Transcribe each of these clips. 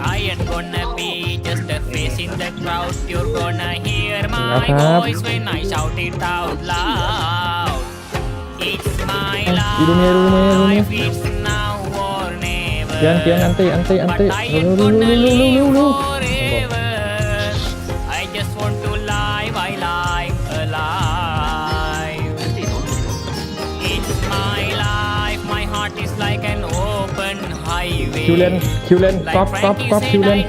I am gonna be just a face in the crowd. You're gonna hear my voice when I shout it out loud. It's my life. It's now or never. But I am gonna คิวเลนคิวเลน Like ก๊อปก๊อป Frankie ก๊อปคิว said, เลน I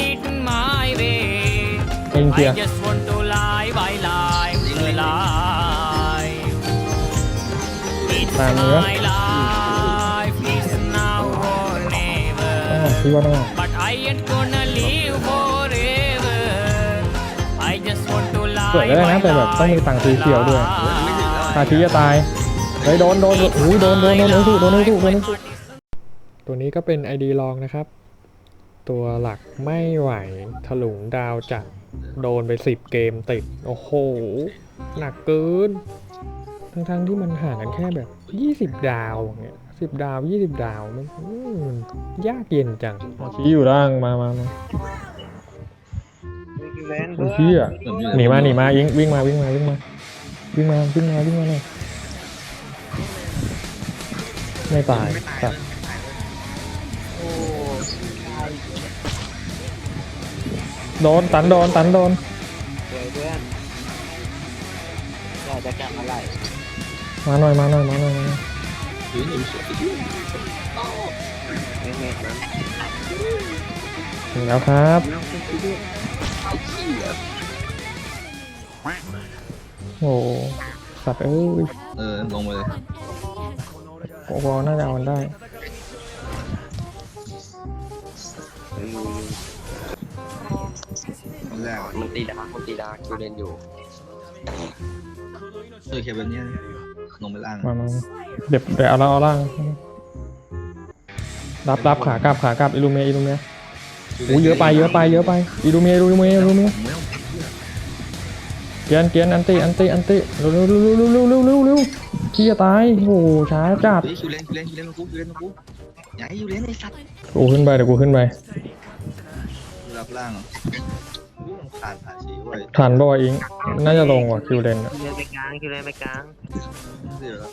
need it my way. เองเกีย I just want to live, I live alive. It's Làm gì đó? my life, it's now or อ๋อ never. พี่ว่าต้อง But I ain't gonna live forever. I just want to live. สวยก็ได้นะแต่แบบต้องมีตังค์ซื้อเขียวด้วย ตาทีจะตายเฮ้ยโดนโดนโอ้ยโดนโดนโดนเอลสูโดนเอลสูโดนเอลสู ตัวนี้ก็เป็น ID ลองนะครับ ตัวหลักไม่ไหวถลุงดาวจัดโดนไป 10 เกมติด โอ้โห หนักเกิน ทั้งๆที่มันห่างกันแค่แบบ 20 ดาวอย่างเงี้ย10ดาว20ดาวมันอืมยากเย็นจังชี้อยู่ล่างมามามาโอ้ยเฮียหนีมาหนีมายิงวิ่งมาวิ่งมาวิ่งมาวิ่งมาวิ่งมาวิ่งมาหน่อยไม่ตายครั โดนตันโดนตันโดนเดี๋ยวเพื่อนอยากจะกลับมาไหลมาหน่อยมาหน่อยมาหน่อยมาหน่อยไม่เม็ดนะถึงแล้วครับโอ้สัตว์เอ้ยเออลงไปเลยโอ้โหน่าจะเอามันได้ คนแรกอะมันตีดาร์กมันตีดาร์กคิวเลนอยู่เจอเคแบบเนี้ยลงไปล่างมามาเดี๋ยวเดี๋ยวเอาล่างเอาล่างรับรับขากลับขากลับอิลูเมียอิลูเมียโอ้เยอะไปเยอะไปเยอะไปอิลูเมียอิลูเมียอิลูเมียผมไม่ต้องเกียนเกียนอันติอันติอันติเร็วเร็วเร็วเร็วเร็วเร็วเร็วเร็วขี้จะตายโอ้โหช้าจัดเฮ้ยคิวเลนคิวเลนคิวเลนมากูคิวเลนมากูอย่าให้คิวเลนไอ้สัตว์กูขึ้นไปเดี๋ยวกูขึ้นไปรับล่าง เหรออุ๊ยรำขาดผ่าชีไว้ยทันบ่อยอิง น่าจะลงว่ะคิวเลนอะคิวเลนไปกลางคิวเลนไปกลางเดี๋ยวแล้ว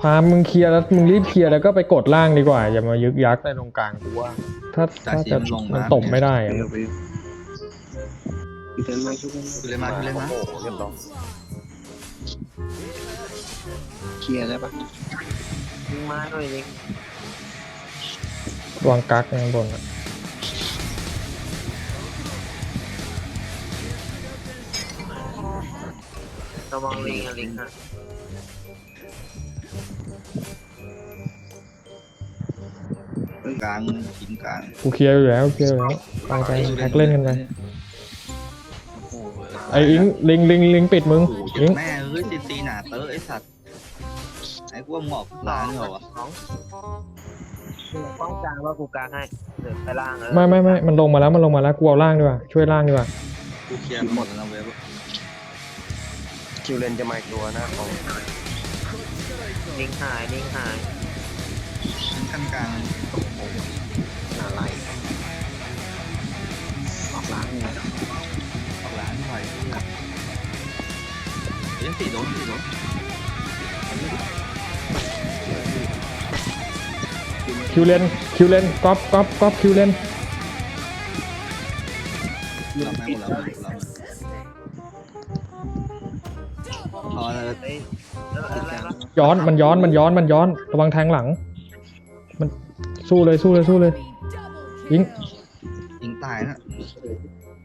พามึงเคลียร์แล้วมึงรีบเคลียร์แล้วก็ไปกดล่างดีกว่า อย่ามายึกยักในตรงกลางกูว่า ถ้าถ้าจะมันตบไม่ได้อะคิวเลนมาคิวเลนคิวเลนมาคิวเลนมาโอ้โหเรียบร้อยเคลียร์ได้ปะยิงมาหน่อยยิงวางกักข้างบนอะ ระวังลิงอะลิงฮะกลางหินกลางกูเคลียร์อยู่แล้วเคลียร์อยู่แล้วไปไปแพ็กเล่นกันไปโอ้โหไอ้อิงลิงลิงลิงปิดมึงโอ้โหอิงแม่เอ้ยตีตีหนาเตอไอ้สัตว์ไอ้กูว่าหมอบขึ้นมาเนี่ยเหรอวะสองป้องกลางว่ากูกลางให้เดี๋ยวไปล่างเออไม่ไม่ไม่มันลงมาแล้วมันลงมาแล้วกูเอาล่างดีกว่าช่วยล่างดีกว่ากูเคลียร์หมดแล้วนะเว็บ คิวเลนจะมาอีกตัวหน้าของลิงหายลิงหายชิ้นขั้นกลางอะไรออกล้างเนี่ยออกร้านหน่อยเฮ้ยตีโดนตีโดนคิวเลนคิวเลนก๊อปก๊อปก๊อปคิวเลน รับแม่หมดแล้ว ยแล้วอะไรวะย้อนมันย้อนมันย้อนมันย้อนระวังแทงหลัง มันสู้เลยสู้เลยสู้เลยอิงยิงตายนะ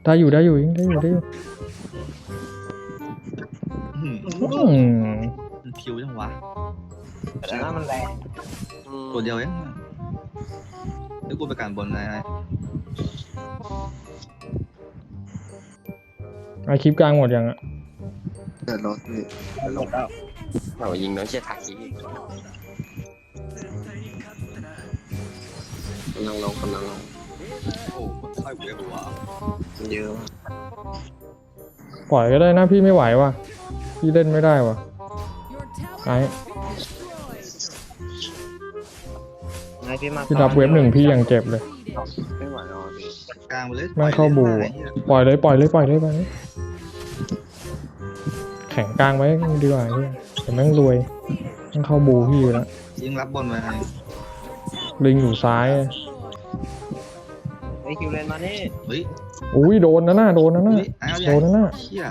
ได้อยู่ได้อยู่อิงได้อยู่ได้อยู่อืมอืมมันพิวจังวะแต่ว่ามันแรงตัวเดียวเองเดี๋ยวกูไปการบนนายไอคลิปกลางหมดยังอะ เดือดร้อนเลยลงแล้วเรายิงน้องเชียร์ถักอีกกำลังลงกำลังลงโอ้ค่อยเว็บหัวมันเยอะปล่อยก็ได้นะพี่ไม่ไหวว่ะ พี่เล่นไม่ได้ว่ะไอไงพี่มาพี่รับเว็บหนึ่งพี่ยังเจ็บเลย ไม่ไหวแล้วพี่กลางไปเลยแม่งเข้าบูปล่อยอะลยหี้ยปล่อยเลยปล่อยเลยปล่อยเลยปล่อยเลย แข่งกลางไว้ดีกว่าเฮียเดี๋ยวแม่งรวยแม่งเข้าบูพี่อยู่แล้วยิงรับบอลไปให้ลิงอยู่ซ้ายไอ้คิวเลนมานี่เฮ้ยอุ้ยโดนนะน่ะโดนนะน่ะเฮ้ยเอาโดนนะน่ะเชี่ย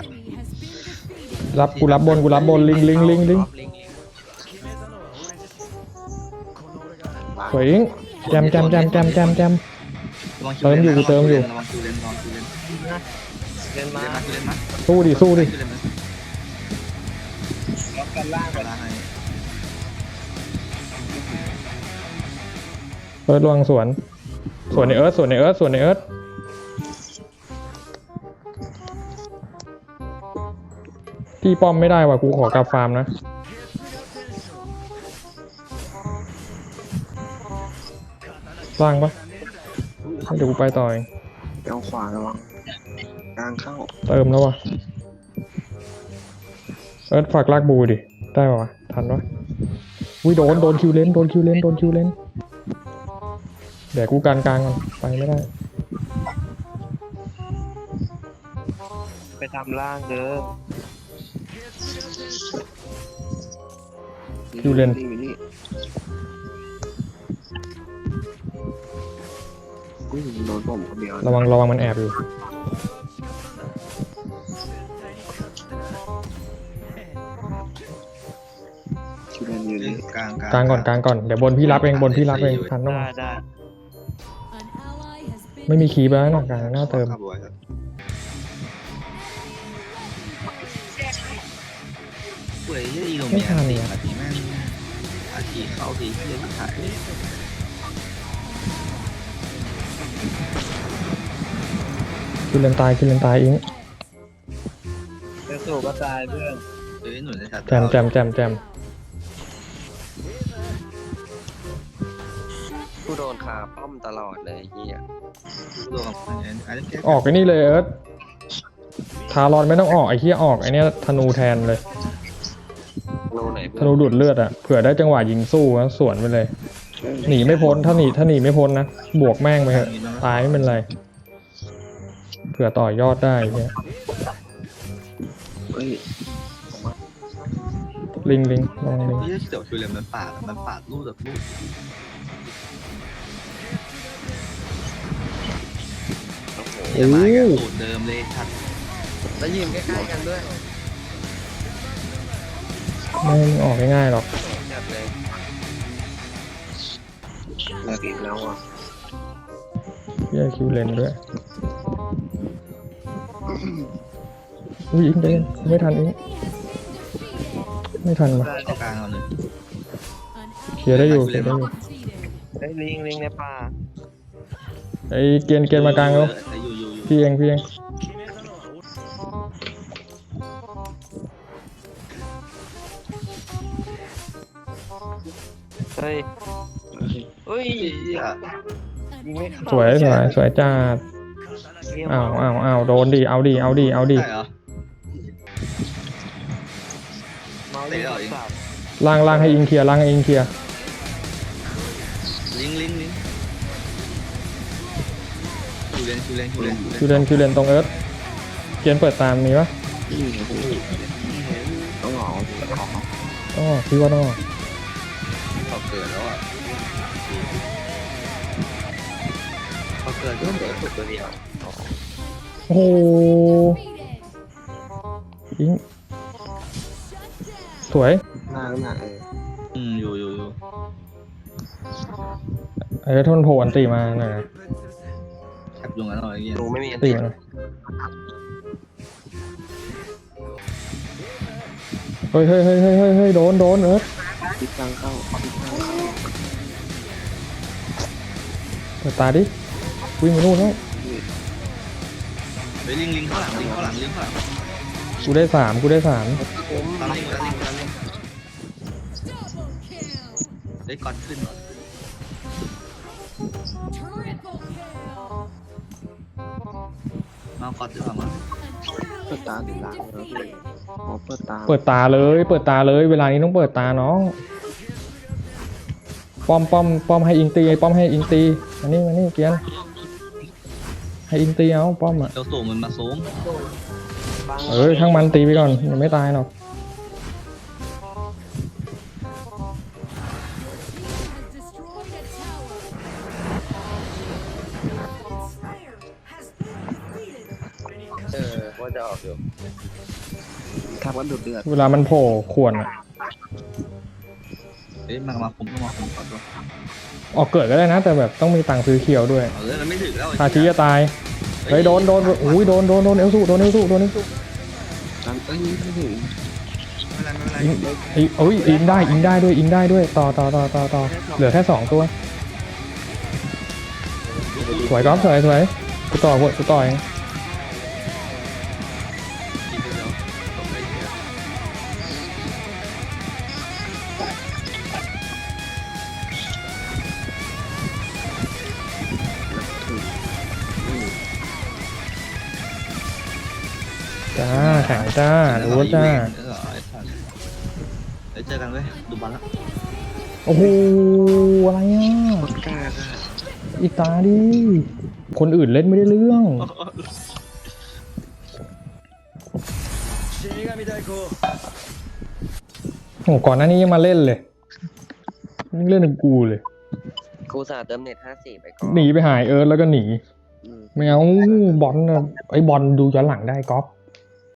รับกูรับบนกูรับบนลิงลิงลิงลิงสวยอิงแจมแจมแจมแจมแจมแจม ระวังคิวเติมอยู่ลนนะเติมอยู่ ระวังคิวเลนระวังคิวเลนเลนมาคิวเลนมาสู้ดิสู้ดิคิวเลนมาล็อ กกันล่างเวลาให้เอิร์ธระวังสวน สวนในเอิร์ธสวนในเอิร์ธสวนในเอิร์ธที่ป้อมไม่ได้ว่ะกูขอกลับฟาร์มนะ ล่างปะเดี๋ยวกูไปต่อเองเดี๋ยวขวาระวังกลางเข้า เติมแล้ววะ เอิร์ธฝากลากบูดิ ได้ปะวะ ทันปะวิโดน โดนคิวเลน โดนคิวเลน โดนคิวเลน เดี๋ยวกูการกลางก่อนไปไม่ได้ ไปทำล่างเด้อคิวเลน อยู่นี่อุ้ยโดนผมคนเดียว ระวังระวังมันแอบอยู่ กลางกลางก่อนกลางก่อนเดี๋ยวบนพี่รับเองบนพี่รับเองทันต้องได้ได้ไม่มีคีย์แล้วนะกลางหน้าเติมครับบอยครับเฮ้ยอีโนไม่เมียทันตีเนี่ยนาทีแม่งอาทีเข้าทีเฮียที่ถ่ายคิวเลนตายคิวเลนตายอิงเจ้าสู่ก็ตายเพื่อนเฮ้ยหนุนในชัดแจมแจมแจมแจม ผู้โดนขาป้อมตลอดเลยเฮียโดนกับอันนี้อันนี้แก้ออกไอ้นี่เลยเอิร์ธทารอนไม่ต้องออกไอ้เหี้ยออกไอ้เนี้ยธนูแทนเลยโนไหนธเพื่อนนูดูดเลือดอะเผื่อได้จังหวะยิงสู้แล้วสวนไปเลย หนีไม่พ้นถ้าหนีถ้าหนีไม่พ้นนะ บวกแม่งไปเถอะตายไม่เป็นไร เผื่อต่อยอดได้เนี่ยเฮ้ยลิงลิงลองลิง เฮ้ยเดี๋ยวคิวเลนมันปาดมันปาดลูกแบบลูกโอ้เดี๋ ยวมากันสูตรเดิมเลยชัดแล้วยืนใกล้ๆกันด้วยไม่ออกง่ายๆหรอกจัดเลยเลิกอีกแล้วอะเหี้ยคิวเลนด้วยอุ้ยอิงเดนไม่ทันอิงไม่ทันมาเอากลางเอาเลยเคลียร์ได้อยู่เคลียร์ได้อยู่เฮ้ลิงลิงในป่าไอเกียนเกียนมากลางแล้ว พี่เองพี่เองเฮ้ยเฮ้ยเหี้ยยิงไม่เข้าสวยสวยสวยจ้าเหี้ยอ้าวอ้าวอ้าวโดนดิเอาดิเอาดิเอาดิใช่เหรอ เมาส์ยิงสับล่างล่างให้อิงเคลียร์ล่างให้อิงเคลียร์ลิงลิงลิงคิว เลนคิวเลนคิวเลนคิวเลนคิวเลนตรงเอิร์ธเกียนเปิดตามมีปะต้องหอมต้องออกพี่ว่าต้องออกพอเกิดแล้วอะพอเกิดก็เหลือตัวเดียวโอ้โหอิงสวยหน้าหน้าเอออืมอยู่อยู่อยู่ไอ้ท่อนโผล่อันตีมาหน่อย แคปยุงกันหน่อยไอ้เงี้ย ดูไม่มีอันตีติมาหน่อยเฮ้ยเฮ้ยเฮ้ยเฮ้ยเฮ้ยเฮ้ยโดนโดนเอิร์ธติดกลางเข้าติดกลางเข้าเปิดตาดิวิ่งมานู่นแล้วไปลิงลิงข้างหลังลิงข้างหลังลิงข้างหลังกูได้สามกูได้สามตามลิงตามลิงตามลิงได้ก่อนขึ้นก่อน มาก่อนดีกว่ามั้งเปิดตาถึงหลังแล้วพี่อ๋อเปิดตาเปิดตาเลย เปิดตาเลย เวลานี้ต้องเปิดตาน้อง ป้อมป้อมป้อมให้อิงตีป้อมให้อิงตีมานี่มานี่เกียน ให้อิงตีเอาป้อมอะ เจ้าสูงมันมาสูงบังเออช่างมันตีไปก่อนยังไม่ตายหรอก จะออกอยู่ทำกันดุเดือดเวลามันโผล่ขวนอะเอ้ยมามาผมก็มาผมก่อนด้วยออกเกิดก็ได้นะ แต่แบบต้องมีตังค์ซื้อเคียวด้วยเออมันไม่ถึงแล้วทาชิจะตายเฮ้ยโดนโดนอุ้ยโดนโดนโดนเอลสูโดนเอลสูโดนเอลสูเอ้ยไม่ถึงไม่เป็นไรไม่เป็นไรอิงอิงเอ้ยอิงได้อิงได้ด้วยอิงได้ด้วยต่อต่อต่อต่อต่อเหลือแค่สองตัวสวยก๊อฟสวยสวยกูต่อกูต่อเอง จ้ารู้จ้าเออไอ้สัตว์เดี๋ยวเจอกันเว้ยดูบอลละโอ้โหอะไรอะกล้าก็อีตาดิคนอื่นเล่นไม่ได้เรื่องโอ้ก่อนหน้านี้ยังมาเล่นเลยยังเล่นกับกูเลยครูสาเติมเน็ตห้าสี่ไปก่อนหนีไปหายเอิร์ธแล้วก็หนีอืมไม่เอาบอลน่ะไอ้บอลดูย้อนหลังได้ก๊อฟ